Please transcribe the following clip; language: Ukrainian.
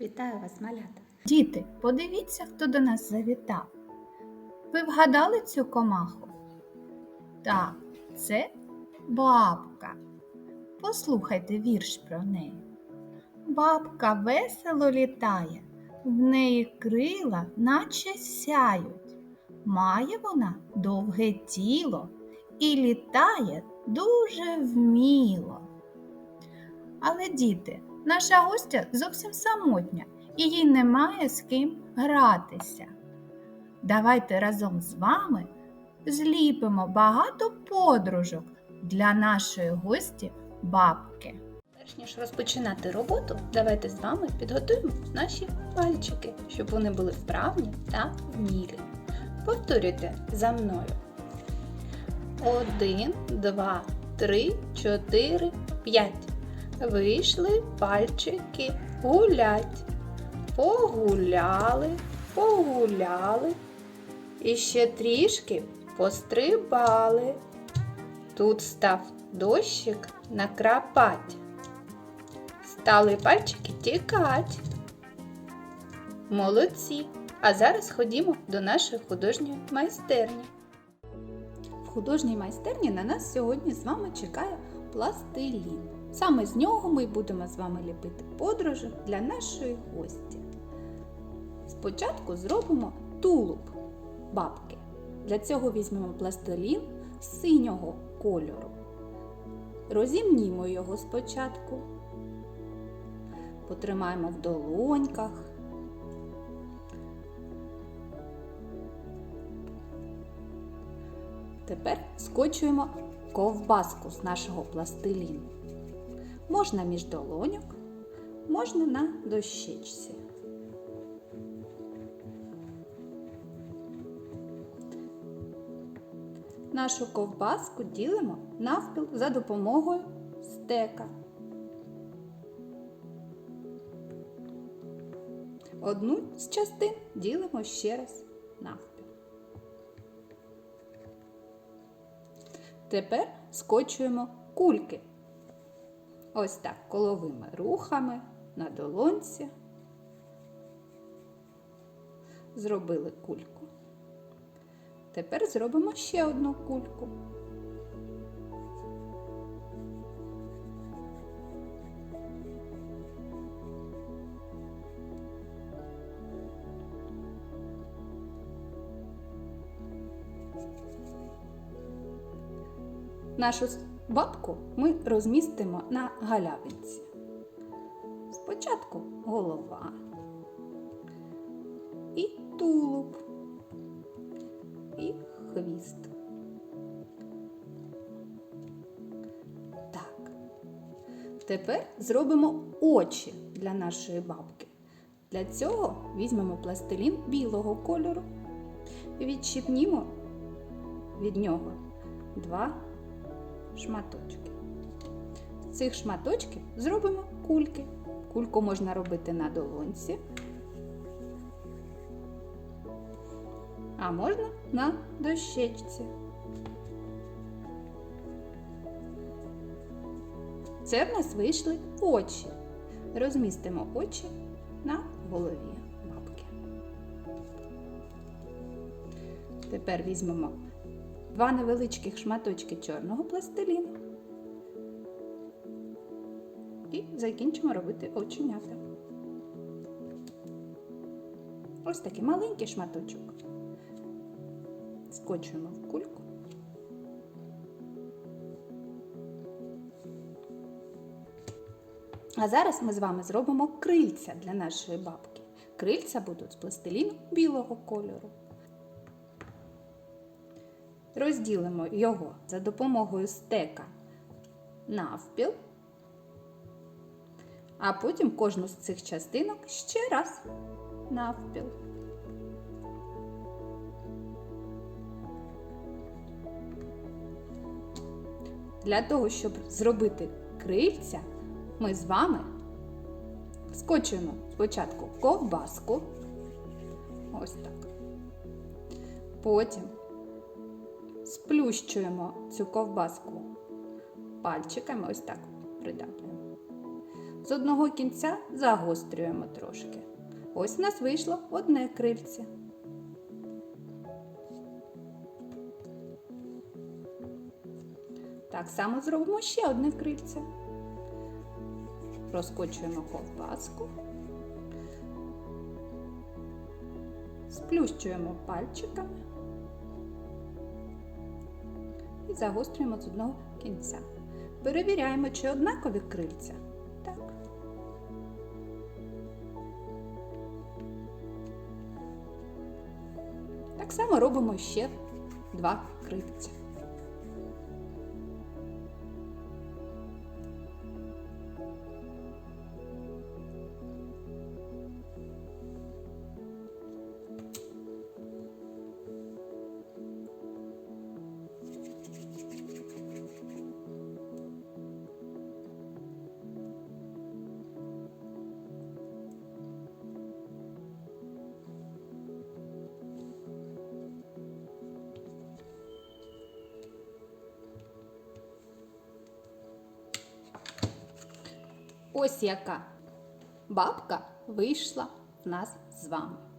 Вітаю вас, малята! Діти, подивіться, хто до нас завітав. Ви вгадали цю комаху? Так, це бабка. Послухайте вірш про неї. Бабка весело літає, в неї крила, наче сяють. Має вона довге тіло і літає дуже вміло. Але діти, наша гостя зовсім самотня і їй немає з ким гратися. Давайте разом з вами зліпимо багато подружок для нашої гості бабки. Перш ніж розпочинати роботу, давайте з вами підготуємо наші пальчики, щоб вони були вправні та вмілі. Повторюйте за мною. Один, два, три, чотири, п'ять. Вийшли пальчики гулять. Погуляли, погуляли. І ще трішки пострибали. Тут став дощик накрапать. Стали пальчики тікать. Молодці! А зараз ходімо до нашої художньої майстерні. В художній майстерні на нас сьогодні з вами чекає пластилін. Саме з нього ми будемо з вами ліпити подружок для нашої гості. Спочатку зробимо тулуб бабки. Для цього візьмемо пластилін синього кольору. Розімнімо його спочатку. Потримаємо в долоньках. Тепер скочуємо ковбаску з нашого пластиліну. Можна між долоньок, можна на дощечці. Нашу ковбаску ділимо навпіл за допомогою стека. Одну з частин ділимо ще раз навпіл. Тепер скочуємо кульки. Ось так коловими рухами на долонці. Зробили кульку. Тепер зробимо ще одну кульку. Нашу бабку ми розмістимо на галявинці. Спочатку голова і тулуб і хвіст. Так. Тепер зробимо очі для нашої бабки. Для цього візьмемо пластилін білого кольору і відщипнімо від нього два шматочки. З цих шматочків зробимо кульки. Кульку можна робити на долонці, а можна на дощечці. Це в нас вийшли очі. Розмістимо очі на голові бабки. Тепер візьмемо два невеличких шматочки чорного пластиліну і закінчимо робити оченята. Ось такий маленький шматочок. Скочуємо в кульку. А зараз ми з вами зробимо крильця для нашої бабки. Крильця будуть з пластиліну білого кольору. Розділимо його за допомогою стека навпіл, а потім кожну з цих частинок ще раз навпіл. Для того, щоб зробити крильця, ми з вами скочуємо спочатку ковбаску. Ось так. Потім сплющуємо цю ковбаску пальчиками, ось так придаплюємо. З одного кінця загострюємо трошки. Ось у нас вийшло одне крильце. Так само зробимо ще одне крильце. Розкочуємо ковбаску. Сплющуємо пальчиками і загострюємо з одного кінця. Перевіряємо, чи однакові крильця. Так. Так само робимо ще два крильця. Ось яка бабка вийшла в нас з вами.